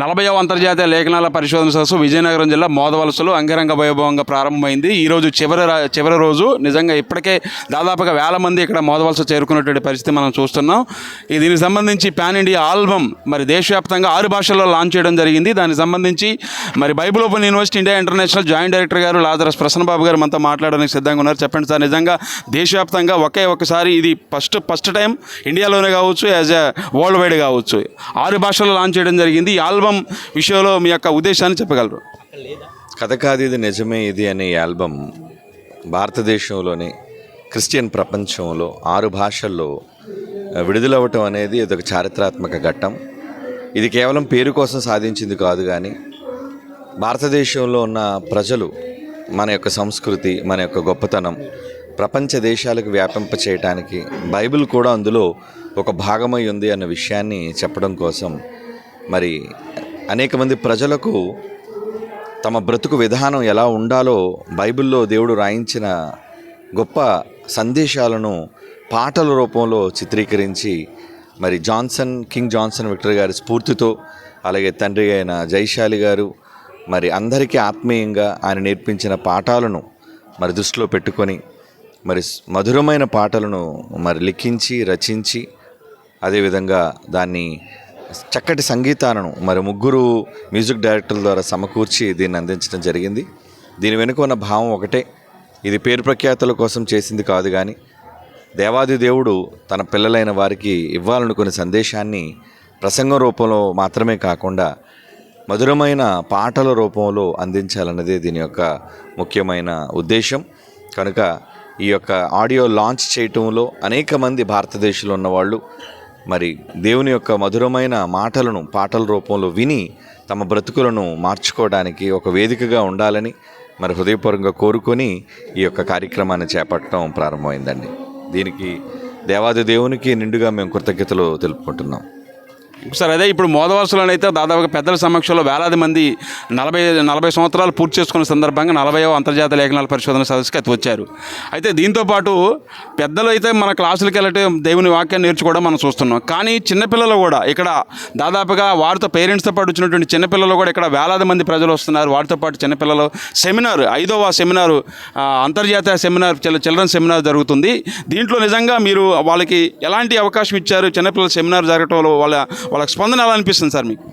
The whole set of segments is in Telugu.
నలభైవ అంతర్జాతీయ లేఖనాల పరిశోధన సదస్సు విజయనగరం జిల్లా మోదవలసలో అంగరంగ వైభవంగా ప్రారంభమైంది. ఈ రోజు చివరి చివరి రోజు. నిజంగా ఇప్పటికే దాదాపుగా వేల మంది ఇక్కడ మోదవలస చేరుకున్నటువంటి పరిస్థితి మనం చూస్తున్నాం. దీనికి సంబంధించి పాన్ ఇండియా ఆల్బమ్ మరి దేశవ్యాప్తంగా ఆరు భాషల్లో లాంచ్ చేయడం జరిగింది. దానికి సంబంధించి మరి Bible open university India international joint director గారు లాజరస్ ప్రసన్నబాబు గారు మనతో మాట్లాడడానికి సిద్ధంగా ఉన్నారు. చెప్పండి సార్ నిజంగా దేశవ్యాప్తంగా ఒకే ఒకసారి ఇది ఫస్ట్ ఫస్ట్ టైం ఇండియాలోనే కావచ్చు యాజ్ ఎ వరల్డ్ వైడ్ కావచ్చు. ఆరు భాషల్లో లాంచ్ చేయడం జరిగింది. ఆల్బమ్ విషయంలో మీ యొక్క ఉద్దేశాన్ని చెప్పగలరు? కథ కాదు ఇది నిజమే ఇది అనే ఆల్బమ్ భారతదేశంలోని క్రిస్టియన్ ప్రపంచంలో ఆరు భాషల్లో విడుదలవ్వటం అనేది ఇది ఒక చారిత్రాత్మక ఘట్టం. ఇది కేవలం పేరు కోసం సాధించింది కాదు కానీ భారతదేశంలో ఉన్న ప్రజలు మన యొక్క సంస్కృతి మన యొక్క గొప్పతనం ప్రపంచ దేశాలకు వ్యాపింప చేయటానికి బైబిల్ కూడా అందులో ఒక భాగమై ఉంది అన్న విషయాన్ని చెప్పడం కోసం మరి అనేక మంది ప్రజలకు తమ బ్రతుకు విధానం ఎలా ఉండాలో బైబిల్లో దేవుడు రాయించిన గొప్ప సందేశాలను పాటల రూపంలో చిత్రీకరించి మరి జాన్సన్ కింగ్ జాన్సన్ విక్టర్ గారి స్ఫూర్తితో అలాగే తండ్రి అయిన జైశాలి గారు మరి అందరికీ ఆత్మీయంగా ఆయన నేర్పించిన పాఠాలను మరి దృష్టిలో పెట్టుకొని మరి మధురమైన పాటలను మరి లిఖించి రచించి అదేవిధంగా దాన్ని చక్కటి సంగీతాలను మరి ముగ్గురు మ్యూజిక్ డైరెక్టర్ల ద్వారా సమకూర్చి దీన్ని అందించడం జరిగింది. దీని వెనుక ఉన్న భావం ఒకటే. ఇది పేరు ప్రఖ్యాతుల కోసం చేసింది కాదు కానీ దేవాది దేవుడు తన పిల్లలైన వారికి ఇవ్వాలనుకునే సందేశాన్ని ప్రసంగం రూపంలో మాత్రమే కాకుండా మధురమైన పాటల రూపంలో అందించాలన్నదే దీని యొక్క ముఖ్యమైన ఉద్దేశం. కనుక ఈ యొక్క ఆడియో లాంచ్ చేయటంలో అనేక మంది భారతదేశంలో ఉన్నవాళ్ళు మరి దేవుని యొక్క మధురమైన మాటలను పాటల రూపంలో విని తమ బ్రతుకులను మార్చుకోవడానికి ఒక వేదికగా ఉండాలని మరి హృదయపూర్వకంగా కోరుకొని ఈ యొక్క కార్యక్రమాన్ని చేపట్టడం ప్రారంభమైందండి. దీనికి దేవాది దేవునికి నిండుగా మేము కృతజ్ఞతలు తెలుపుకుంటున్నాం. సార్ అదే ఇప్పుడు మోదవలసలోనైతే దాదాపుగా పెద్దల సమక్షంలో వేలాది మంది నలభై నలభై సంవత్సరాలు పూర్తి చేసుకున్న సందర్భంగా నలభైవ అంతర్జాతీయ లేఖనాల పరిశోధన సదస్సుకి అయితే వచ్చారు. అయితే దీంతోపాటు పెద్దలు అయితే మన క్లాసులకి వెళ్ళటం దేవుని వాక్యాన్ని నేర్చుకోవడం మనం చూస్తున్నాం. కానీ చిన్నపిల్లలు కూడా ఇక్కడ దాదాపుగా వారితో పేరెంట్స్తో పాటు వచ్చినటువంటి చిన్నపిల్లలు కూడా ఇక్కడ వేలాది మంది ప్రజలు వస్తున్నారు. వారితో పాటు చిన్నపిల్లలు సెమినార్ ఐదవ సెమినార్ అంతర్జాతీయ సెమినార్ చిల్- చిల్డ్రన్ సెమినార్ జరుగుతుంది. దీంట్లో నిజంగా మీరు వాళ్ళకి ఎలాంటి అవకాశం ఇచ్చారు? చిన్నపిల్లల సెమినార్ జరగటం వల్ల వాళ్ళ వాళ్ళకి స్పందన ఎలా అనిపిస్తుంది సార్ మీకు?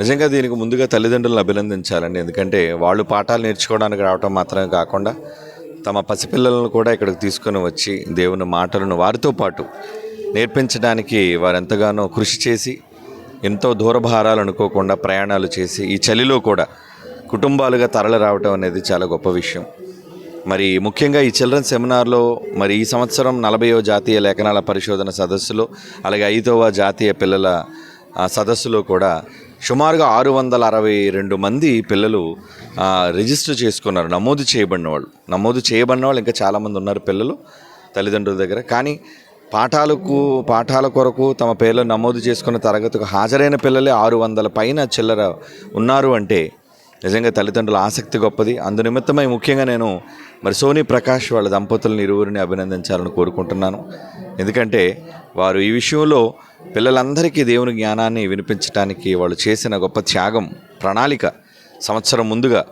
నిజంగా దీనికి ముందుగా తల్లిదండ్రులను అభినందించాలండి. ఎందుకంటే వాళ్ళు పాఠాలు నేర్చుకోవడానికి రావటం మాత్రమే కాకుండా తమ పసిపిల్లలను కూడా ఇక్కడికి తీసుకొని వచ్చి దేవుని మాటలను వారితో పాటు నేర్పించడానికి వారు ఎంతగానో కృషి చేసి ఎంతో దూరభారాలు అనుకోకుండా ప్రయాణాలు చేసి ఈ చలిలో కూడా కుటుంబాలుగా తరలి రావటం అనేది చాలా గొప్ప విషయం. మరి ముఖ్యంగా ఈ చిల్డ్రన్ సెమినార్లో మరి ఈ సంవత్సరం నలభైవ జాతీయ లేఖనాల పరిశోధన సదస్సులో అలాగే ఐదవ జాతీయ పిల్లల సదస్సులో కూడా సుమారుగా ఆరు వందల అరవై రెండు మంది పిల్లలు రిజిస్టర్ చేసుకున్నారు నమోదు చేయబడిన వాళ్ళు నమోదు చేయబడిన వాళ్ళు ఇంకా చాలామంది ఉన్నారు పిల్లలు తల్లిదండ్రుల దగ్గర. కానీ పాఠాలకు పాఠాల కొరకు తమ పేర్లు నమోదు చేసుకున్న తరగతికి హాజరైన పిల్లలే ఆరు వందల పైన చిల్లర ఉన్నారు అంటే నిజంగా తల్లిదండ్రుల ఆసక్తి గొప్పది. అందు నిమిత్తమై ముఖ్యంగా నేను మరి సోనీ ప్రకాష్ వాళ్ళ దంపతులను ఇరువురిని అభినందించాలని కోరుకుంటున్నాను. ఎందుకంటే వారు ఈ విషయంలో పిల్లలందరికీ దేవుని జ్ఞానాన్ని వినిపించడానికి వాళ్ళు చేసిన గొప్ప త్యాగం ప్రణాళిక సంవత్సరం ముందుగా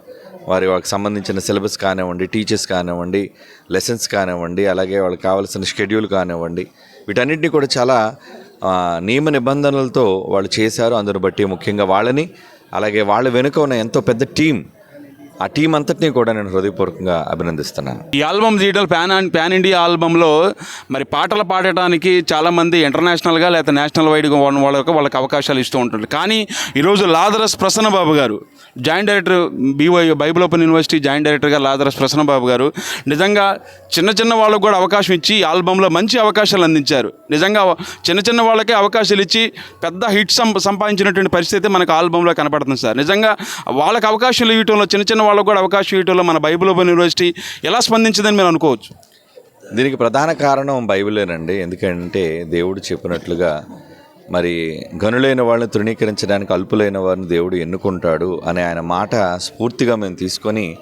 వారి వాళ్ళకి సంబంధించిన సిలబస్ కానివ్వండి టీచర్స్ కానివ్వండి లెసన్స్ కానివ్వండి అలాగే వాళ్ళకి కావాల్సిన షెడ్యూల్ కానివ్వండి వీటన్నిటిని కూడా చాలా నియమ నిబంధనలతో వాళ్ళు చేశారు. అందును బట్టి ముఖ్యంగా వాళ్ళని అలాగే వాళ్ళ వెనుక ఉన్న ఎంతో పెద్ద టీం. ఆ టీం అంతటినీ కూడా నేను హృదయపూర్వకంగా అభినందిస్తున్నాను. ఈ ఆల్బమ్ తీయడం ప్యాన్ ప్యాన్ ఇండియా ఆల్బంలో మరి పాటలు పాడటానికి చాలామంది ఇంటర్నేషనల్గా లేకపోతే నేషనల్ వైడ్గా వాళ్ళకి వాళ్ళకి అవకాశాలు ఇస్తూ ఉంటుంది కానీ ఈరోజు లాదరస్ ప్రసన్న బాబు గారు జాయింట్ డైరెక్టర్ బీవై బైబిల్ ఓపెన్ యూనివర్సిటీ జాయింట్ డైరెక్టర్గా లాదరస్ ప్రసన్నబాబు గారు నిజంగా చిన్న చిన్న వాళ్ళకు కూడా అవకాశం ఇచ్చి ఈ ఆల్బంలో మంచి అవకాశాలు అందించారు. నిజంగా చిన్న చిన్న వాళ్ళకే అవకాశాలు ఇచ్చి పెద్ద హిట్ సం సంపాదించినటువంటి పరిస్థితి మనకు ఆల్బంలో కనపడుతుంది సార్. నిజంగా వాళ్ళకి అవకాశాలు ఇవ్వటంలో చిన్న చిన్న వాళ్ళకు కూడా అవకాశం ఇవ్వటంలో మన బైబిల్ ఓపెన్ యూనివర్సిటీ ఎలా స్పందించిందని మీరు అనుకోవచ్చు? దీనికి ప్రధాన కారణం బైబిలేనండి. ఎందుకంటే దేవుడు చెప్పినట్లుగా మరి గనులైన వాళ్ళని తృణీకరించడానికి అల్పులైన వారిని దేవుడు ఎన్నుకుంటాడు అనే ఆయన మాట స్ఫూర్తిగా మేము తీసుకొని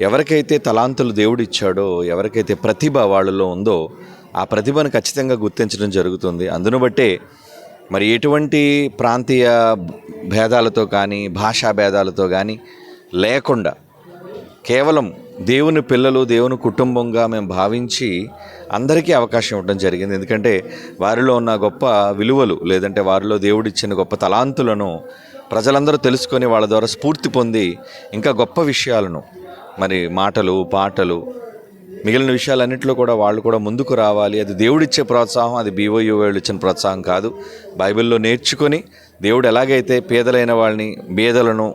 ఎవరికైతే తలాంతులు దేవుడు ఇచ్చాడో ఎవరికైతే ప్రతిభ వాళ్ళలో ఉందో ఆ ప్రతిభను ఖచ్చితంగా గుర్తించడం జరుగుతుంది. అందును బట్టే మరి ఎటువంటి ప్రాంతీయ భేదాలతో కానీ భాషా భేదాలతో కానీ లేకుండా కేవలం దేవుని పిల్లలు దేవుని కుటుంబంగా మేము భావించి అందరికీ అవకాశం ఇవ్వడం జరిగింది. ఎందుకంటే వారిలో ఉన్న గొప్ప విలువలు లేదంటే వారిలో దేవుడిచ్చిన గొప్ప తలాంతులను ప్రజలందరూ తెలుసుకొని వాళ్ళ ద్వారా స్ఫూర్తి పొంది ఇంకా గొప్ప విషయాలను మరి మాటలు పాటలు మిగిలిన విషయాలన్నింటిలో కూడా వాళ్ళు కూడా ముందుకు రావాలి. అది దేవుడిచ్చే ప్రోత్సాహం అది బీఓయూ వాళ్ళు ఇచ్చిన ప్రోత్సాహం కాదు. బైబిల్లో నేర్చుకొని దేవుడు ఎలాగైతే పేదలైన వాళ్ళని బేదలను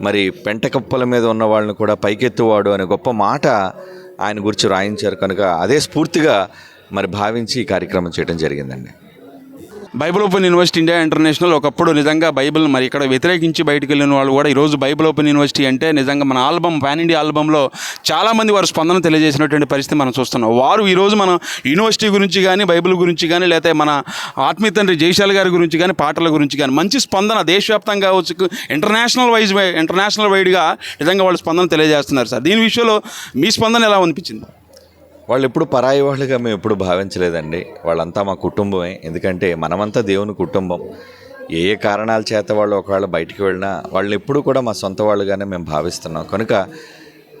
మరి పెంటకప్పల మీద ఉన్న వాళ్ళని కూడా పైకెత్తువాడు అనే గొప్ప మాట ఆయన గురించి రాయించారు. కనుక అదే స్ఫూర్తిగా మరి భావించి ఈ కార్యక్రమం చేయడం జరిగిందండి. Bible open university India international ఒకప్పుడు నిజంగా బైబిల్ మరి ఇక్కడ వ్యతిరేకించి బయటకు వెళ్ళిన వాళ్ళు కూడా ఈరోజు బైబిల్ ఓపెన్ యూనివర్సిటీ అంటే నిజంగా మన ఆల్బమ్ పాన్ ఇండియా ఆల్బంలో చాలామంది వారు స్పందన తెలియజేసినటువంటి పరిస్థితి మనం చూస్తున్నాం. వారు ఈరోజు మన యూనివర్సిటీ గురించి కానీ బైబిల్ గురించి కానీ లేకపోతే మన ఆత్మీయ తండ్రి జయశాల గారి గురించి కానీ పాటల గురించి కానీ మంచి స్పందన దేశవ్యాప్తంగా ఇంటర్నేషనల్ వైజ్ ఇంటర్నేషనల్ వైడ్గా నిజంగా వాళ్ళు స్పందన తెలియజేస్తున్నారు సార్. దీని విషయంలో మీ స్పందన ఎలా అనిపించింది? వాళ్ళు ఎప్పుడు పరాయి వాళ్ళుగా మేము ఎప్పుడు భావించలేదండి. వాళ్ళంతా మా కుటుంబమే. ఎందుకంటే మనమంతా దేవుని కుటుంబం. ఏ ఏ కారణాల చేత వాళ్ళు ఒకవేళ బయటికి వెళ్ళినా వాళ్ళు ఎప్పుడు కూడా మా సొంత వాళ్ళుగానే మేము భావిస్తున్నాం. కనుక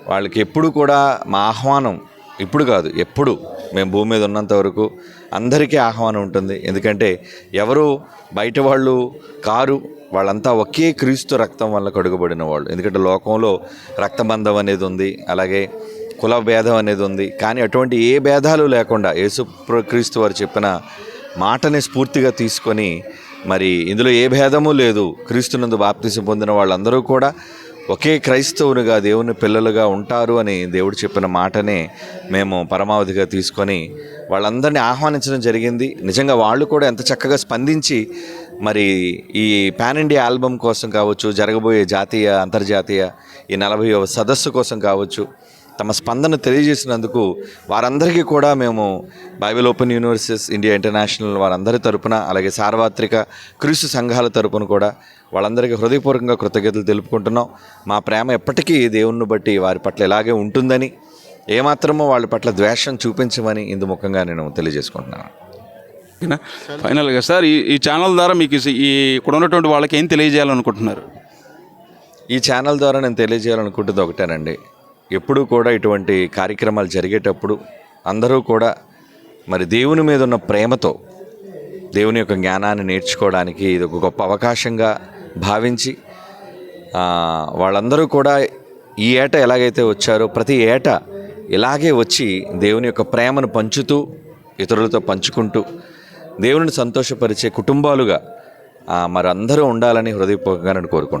వాళ్ళకి ఎప్పుడు కూడా మా ఆహ్వానం ఇప్పుడు కాదు ఎప్పుడు. మేము భూమి మీద ఉన్నంత వరకు అందరికీ ఆహ్వానం ఉంటుంది. ఎందుకంటే ఎవరు బయట వాళ్ళు కారు వాళ్ళంతా ఒకే క్రీస్తు రక్తం వల్ల కడుగబడిన వాళ్ళు. ఎందుకంటే లోకంలో రక్తబంధం అనేది ఉంది. అలాగే కుల భేదం అనేది ఉంది. కానీ అటువంటి ఏ భేదాలు లేకుండా యేసు క్రీస్తు వారు చెప్పిన మాటని స్ఫూర్తిగా తీసుకొని మరి ఇందులో ఏ భేదము లేదు. క్రీస్తునందు బాప్తిసం పొందిన వాళ్ళందరూ కూడా ఒకే క్రైస్తవునిగా దేవుని పిల్లలుగా ఉంటారు అని దేవుడు చెప్పిన మాటనే మేము పరమావధిగా తీసుకొని వాళ్ళందరినీ ఆహ్వానించడం జరిగింది. నిజంగా వాళ్ళు కూడా ఎంత చక్కగా స్పందించి మరి ఈ పాన్ ఇండియా ఆల్బమ్ కోసం కావచ్చు జరగబోయే జాతీయ అంతర్జాతీయ ఈ నలభై సదస్సు కోసం కావచ్చు తమ స్పందన తెలియజేసినందుకు వారందరికీ కూడా మేము Bible open universities India international వారందరి తరపున అలాగే సార్వత్రిక క్రీస్తు సంఘాల తరపున కూడా వాళ్ళందరికీ హృదయపూర్వకంగా కృతజ్ఞతలు తెలుపుకుంటున్నాం. మా ప్రేమ ఎప్పటికీ దేవుణ్ణి బట్టి వారి పట్ల ఇలాగే ఉంటుందని ఏమాత్రమో వాళ్ళ పట్ల ద్వేషం చూపించమని ఇందుముఖంగా నేను తెలియజేసుకుంటున్నాను. ఓకేనా? ఫైనల్గా సార్ ఈ ఈ ఛానల్ ద్వారా మీకు ఈ ఇక్కడ ఉన్నటువంటి వాళ్ళకి ఏం తెలియజేయాలనుకుంటున్నారు? ఈ ఛానల్ ద్వారా నేను తెలియజేయాలనుకుంటుంది ఒకటేనండి. ఎప్పుడూ కూడా ఇటువంటి కార్యక్రమాలు జరిగేటప్పుడు అందరూ కూడా మరి దేవుని మీద ఉన్న ప్రేమతో దేవుని యొక్క జ్ఞానాన్ని నేర్చుకోవడానికి ఇది ఒక గొప్ప అవకాశంగా భావించి వాళ్ళందరూ కూడా ఈ ఏట ఎలాగైతే వచ్చారో ప్రతి ఏట ఇలాగే వచ్చి దేవుని యొక్క ప్రేమను పంచుతూ ఇతరులతో పంచుకుంటూ దేవుని సంతోషపరిచే కుటుంబాలుగా మరందరూ మరి అందరూ ఉండాలని హృదయపూర్వకంగా నేను కోరుకుంటున్నాను.